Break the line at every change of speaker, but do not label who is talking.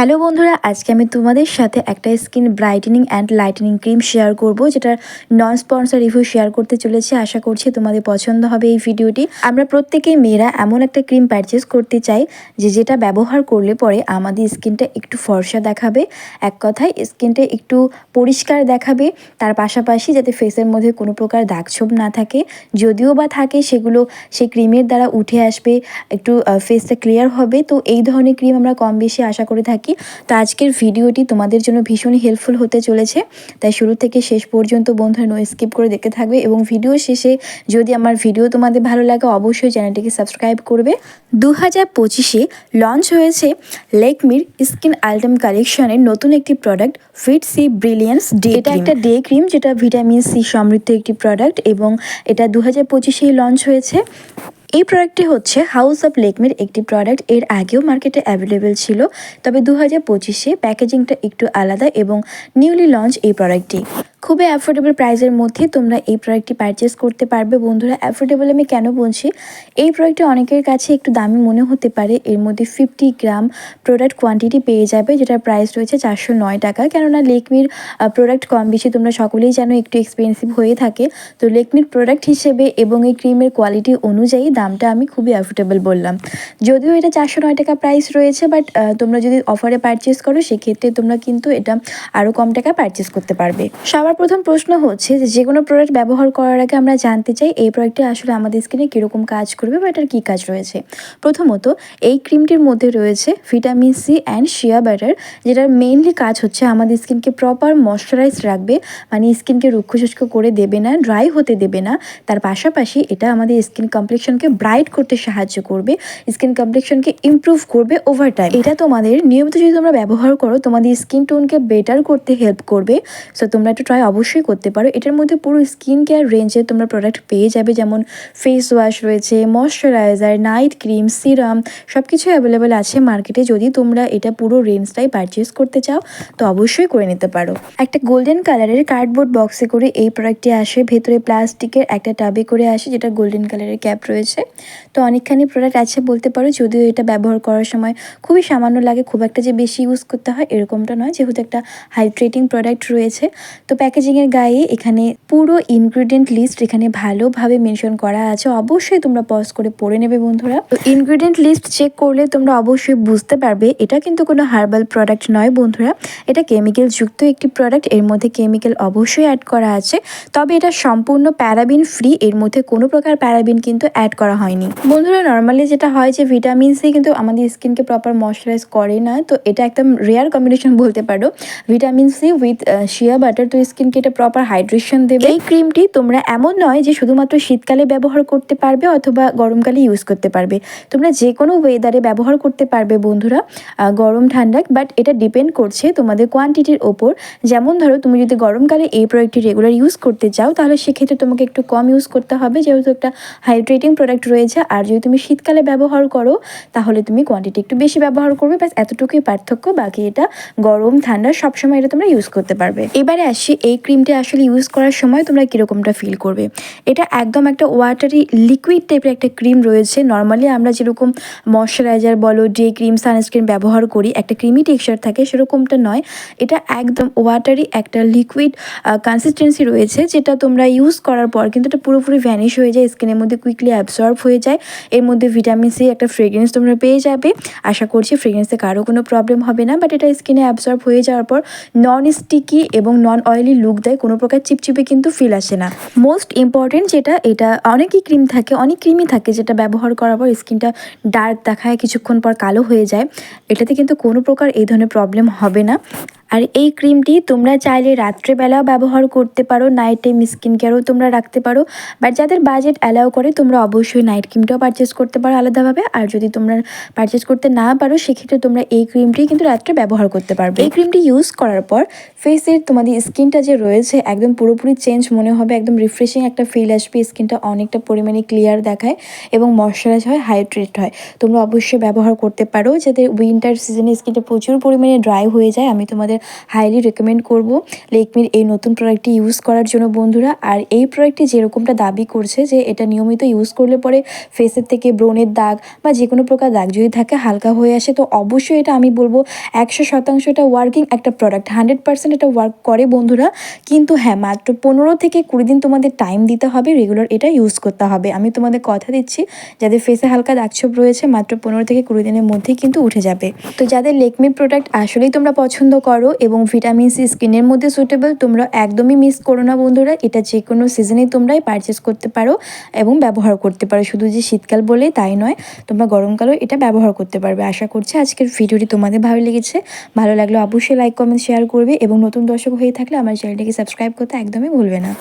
Hello বন্ধুরা, আজকে আমি তোমাদের সাথে একটা skin brightening and lightening cream share করব, যেটার নন স্পন্সর রিভিউ শেয়ার করতে চলেছে। আশা করছি তোমাদের পছন্দ হবে এই ভিডিওটি। আমরা প্রত্যেকেই মেয়েরা এমন একটা ক্রিম পারচেস করতে চাই যে যেটা ব্যবহার করলে পরে আমাদের স্কিনটা একটু ফর্সা দেখাবে, এক কথায় স্কিনটা একটু পরিষ্কার দেখাবে, তার পাশাপাশি যাতে ফেসের মধ্যে কোনো প্রকার দাগছোপ না থাকে। যদিও বা থাকে, সেগুলো সেই ক্রিমের দ্বারা উঠে আসবে, একটু ফেসটা ক্লিয়ার হবে। তো এই ধরনের ক্রিম আমরা কম বেশি আশা করে থাকি। তো আজকের ভিডিওটি তোমাদের জন্য ভীষণই হেল্পফুল হতে চলেছে। তাই শুরু থেকে শেষ পর্যন্ত বন্ধুরা নো স্কিপ করে দেখতে থাকবে এবং ভিডিও শেষে যদি আমার ভিডিও তোমাদের ভালো লাগে অবশ্যই চ্যানেলটিকে সাবস্ক্রাইব করবে। দু হাজার পঁচিশে লঞ্চ হয়েছে লেকমির স্কিন আইটেম কালেকশনের নতুন একটি product fit C brilliance day এটা একটা ডে ক্রিম যেটা ভিটামিন সি সমৃদ্ধ একটি প্রোডাক্ট এবং এটা দু হাজার পঁচিশেই লঞ্চ হয়েছে। এই প্রোডাক্টটি হচ্ছে হাউস অফ লেকমির একটি প্রোডাক্টের আগেও মার্কেটে অ্যাভেলেবেল ছিল। তবে দু হাজার পঁচিশে প্যাকেজিংটা একটু আলাদা এবং নিউলি লঞ্চ এই প্রোডাক্টটি খুবই অ্যাফোর্ডেবল প্রাইসের মধ্যে তোমরা এই প্রোডাক্টটি পারচেস করতে পারবে। বন্ধুরা অ্যাফোর্ডেবল আমি কেন বলছি? এই প্রোডাক্টটি অনেকের কাছে একটু দামি মনে হতে পারে। এর মধ্যে ফিফটি গ্রাম প্রোডাক্ট কোয়ান্টিটি পেয়ে যাবে, যেটার প্রাইস রয়েছে চারশো নয় টাকা। কেননা লেকমির প্রোডাক্ট কম বেশি তোমরা সকলেই জানো, একটু এক্সপেন্সিভ হয়ে থাকে। তো লেকমির প্রোডাক্ট হিসেবে এবং এই ক্রিমের কোয়ালিটি অনুযায়ী দামটা আমি খুবই অ্যাফোর্ডেবল বললাম। যদিও এটা চারশো নয় টাকা প্রাইস রয়েছে বাট তোমরা যদি অফারে পারচেস করো, সেক্ষেত্রে তোমরা কিন্তু এটা আরও কম টাকা পারচেস করতে পারবে। সবার প্রথম প্রশ্ন হচ্ছে যে যে কোনো প্রোডাক্ট ব্যবহার করার আগে আমরা জানতে চাই এই প্রোডাক্টটি আসলে আমাদের স্কিনে কীরকম কাজ করবে বা এটার কী কাজ রয়েছে। প্রথমত, এই ক্রিমটির মধ্যে রয়েছে vitamin C and shea butter যেটার মেইনলি কাজ হচ্ছে আমাদের স্কিনকে প্রপার ময়শ্চারাইজ রাখবে মানে স্কিনকে রুক্ষ শুষ্ক করে দেবে না ড্রাই হতে দেবে না। তার পাশাপাশি এটা আমাদের স্কিন কমপ্লেকশনকে ব্রাইট করতে সাহায্য করবে স্কিন কমপ্লেকশনকে ইমপ্রুভ করবে ওভার টাইম এটা তোমাদের নিয়মিত যদি তোমরা ব্যবহার করো, তোমাদের স্কিন টোনকে বেটার করতে হেল্প করবে। সো তোমরা একটু ট্রাই অবশ্যই করতে পারো। এটার মধ্যে পুরো স্কিন কেয়ার রেঞ্জে তোমরা প্রোডাক্ট পেয়ে যাবে। যেমন ফেস ওয়াশ রয়েছে ময়শ্চারাইজার নাইট ক্রিম সিরাম সব কিছু অ্যাভেলেবেল আছে মার্কেটে যদি তোমরা এটা পুরো রেঞ্জটাই পারচেস করতে চাও, তো অবশ্যই করে নিতে পারো। একটা গোল্ডেন কালারের কার্ডবোর্ড বক্সে করে এই প্রোডাক্টটি আসে। ভেতরে প্লাস্টিকের একটা টাবে করে আসে, যেটা গোল্ডেন কালারের ক্যাপ রয়েছে। তো অনেকখানি প্রোডাক্ট আছে বলতে পারো, যদিও এটা ব্যবহার করার সময় খুবই সামান্য লাগে, খুব একটা যে বেশি ইউজ করতে হয় এরকমটা নয়। যেহেতু একটা হাইড্রেটিং প্রোডাক্ট রয়েছে। তো প্যাকেজিংয়ের গায়ে এখানে পুরো ইনগ্রিডিয়েন্ট লিস্ট এখানে ভালোভাবে মেনশন করা আছে। অবশ্যই তোমরা পজ করে পড়ে নেবে বন্ধুরা। তো ইনগ্রিডিয়েন্ট লিস্ট চেক করলে তোমরা অবশ্যই বুঝতে পারবে, এটা কিন্তু কোনো হার্বাল প্রোডাক্ট নয় বন্ধুরা। এটা কেমিক্যাল যুক্ত একটি প্রোডাক্টের মধ্যে কেমিক্যাল অবশ্যই অ্যাড করা আছে। তবে এটা সম্পূর্ণ প্যারাবিন ফ্রি এর মধ্যে কোনো প্রকার প্যারাবিন কিন্তু অ্যাড করা হয়নি। বন্ধুরা নর্মালি যেটা হয় যে ভিটামিন সি কিন্তু আমাদের স্কিনকে প্রপার ময়শ্চারাইজ করে না। তো এটা একদম রেয়ার কম্বিনেশন বলতে পারো। Vitamin C with shea butter তো স্কিনকে এটা প্রপার হাইড্রেশন দেবে। এই ক্রিমটি তোমরা এমন নয় যে শুধুমাত্র শীতকালে ব্যবহার করতে পারবে অথবা গরমকালে ইউজ করতে পারবে। তোমরা যে কোনো ওয়েদারে ব্যবহার করতে পারবে বন্ধুরা গরম, ঠান্ডা বাট এটা ডিপেন্ড করছে তোমাদের কোয়ান্টিটির ওপর। যেমন ধরো, তুমি যদি গরমকালে এই প্রোডাক্টটি রেগুলার ইউজ করতে চাও, তাহলে সেক্ষেত্রে তোমাকে একটু কম ইউজ করতে হবে, যেহেতু একটা হাইড্রেটিং প্রোডাক্ট রয়েছে। আর যদি তুমি শীতকালে ব্যবহার করো, তাহলে তুমি কোয়ান্টিটি একটু বেশি ব্যবহার করবে, ব্যাস এতটুকুই পার্থক্য, বাকি এটা গরম, ঠান্ডা সবসময় এটা তোমরা ইউজ করতে পারবে। এবারে আসি এই ক্রিমটা আসলে ইউজ করার সময় তোমরা কীরকমটা ফিল করবে? এটা একদম একটা ওয়াটারি লিকুইড টাইপের একটা ক্রিম রয়েছে। নর্মালি আমরা যেরকম ময়শ্চারাইজার বলো ডে ক্রিম সানস্ক্রিন ব্যবহার করি, একটা ক্রিমি টেক্সচার থাকে সেরকমটা নয়। এটা একদম ওয়াটারি একটা লিকুইড কনসিস্টেন্সি রয়েছে যেটা তোমরা ইউজ করার পর কিন্তু এটা পুরোপুরি ভ্যানিশ হয়ে যায় স্কিনের মধ্যে কুইকলি অ্যাবসর্ব হয়ে যায়। এর মধ্যে ভিটামিন সি একটা ফ্রেগ্রেন্স তোমরা পেয়ে যাবে। আশা করছি ফ্রেগ্রেন্সে কারও কোনো প্রবলেম হবে না বাট এটা স্কিনে অ্যাবসর্ব হয়ে যাওয়ার পর নন স্টিকি এবং নন অয়েলি লুক দেয়, কোনো প্রকার চিপচিপে কিন্তু ফিল আসে না। মোস্ট ইম্পর্টেন্ট যেটা, এটা অনেকই ক্রিম থাকে, অনেক ক্রিমই থাকে যেটা ব্যবহার করার পর স্কিনটা ডার্ক দেখায়, কিছুক্ষণ পর কালো হয়ে যায়। এটাতে কিন্তু কোনো প্রকার এই ধরনের প্রবলেম হবে না। আর এই ক্রিমটি তোমরা চাইলে রাত্রেবেলাও ব্যবহার করতে পারো নাইট টাইম স্কিন কেয়ারও তোমরা রাখতে পারো। বাট যাদের বাজেট অ্যালাউ করে, তোমরা অবশ্যই নাইট ক্রিমটাও পারচেস করতে পারো আলাদাভাবে। আর যদি তোমরা পারচেস করতে না পারো, সেক্ষেত্রে তোমরা এই ক্রিমটি কিন্তু রাত্রে ব্যবহার করতে পারবে। এই ক্রিমটি ইউজ করার পর ফেসের তোমাদের স্কিনটা যে রয়েছে, একদম পুরোপুরি চেঞ্জ মনে হবে, একদম রিফ্রেশিং একটা ফিল আসবে স্কিনটা অনেকটা পরিমাণে ক্লিয়ার দেখায় এবং ময়শ্চারাইজ হয় হাইড্রেট হয়। তোমরা অবশ্যই ব্যবহার করতে পারো যাদের উইন্টার সিজনে স্কিনটা প্রচুর পরিমাণে ড্রাই হয়ে যায়। আমি তোমাদের হাইলি রেকমেন্ড করব লেকমির এই নতুন প্রোডাক্টটি ইউজ করার জন্য, বন্ধুরা। আর এই প্রোডাক্টটি যেরকমটা দাবি করছে যে, এটা নিয়মিত ইউজ করলে পরে ফেসের থেকে ব্রণের দাগ বা যে কোনো প্রকার দাগ যদি থাকে, হালকা হয়ে আসে। তো অবশ্যই এটা আমি বলব, একশো শতাংশ এটা ওয়ার্কিং একটা প্রোডাক্ট হান্ড্রেড পার্সেন্ট এটা ওয়ার্ক করে, বন্ধুরা। কিন্তু হ্যাঁ মাত্র পনেরো থেকে কুড়ি দিন তোমাদের টাইম দিতে হবে রেগুলার এটা ইউজ করতে হবে। আমি তোমাদের কথা দিচ্ছি, যাদের ফেসে হালকা দাগছোপ রয়েছে, মাত্র পনেরো থেকে কুড়ি দিনের মধ্যেই কিন্তু উঠে যাবে। তো যাদের লেকমি প্রোডাক্ট আসলেই তোমরা পছন্দ করো এবং ভিটামিন সি স্কিনের মধ্যে সুটেবল তোমরা একদমই মিস করো না বন্ধুরা, এটা যে কোনো সিজনে তোমরাই পারচেস করতে পারো এবং ব্যবহার করতে পারো। শুধু যে শীতকাল বলে তাই নয়, তোমরা গরমকালেও এটা ব্যবহার করতে পারবে। আশা করছি আজকের ভিডিওটি তোমাদের ভালো লেগেছে। ভালো লাগলে অবশ্যই লাইক কমেন্ট শেয়ার করবে এবং নতুন দর্শক হয়ে থাকলে আমার চ্যানেলটিকে সাবস্ক্রাইব করতে একদমই ভুলবে না